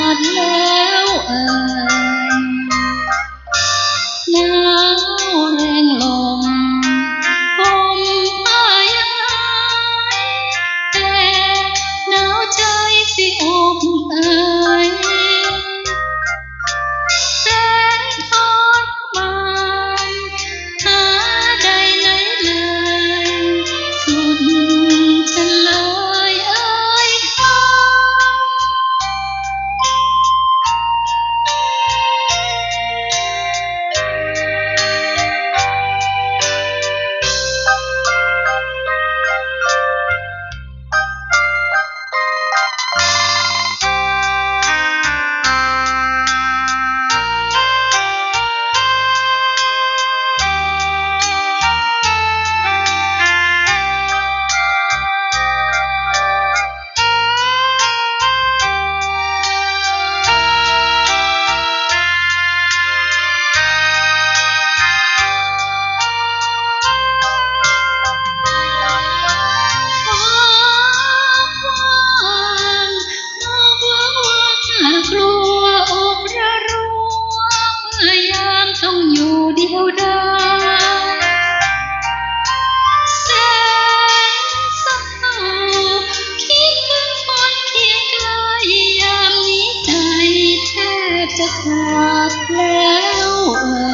านแล้วเอ่หนาวแรงลมผมตายแต่หนาวใจสิอบเอ่ แสนเศร้าคิดถึงคนเคียงกายยามนี้ใจแทบจะขาดแล้วเอ่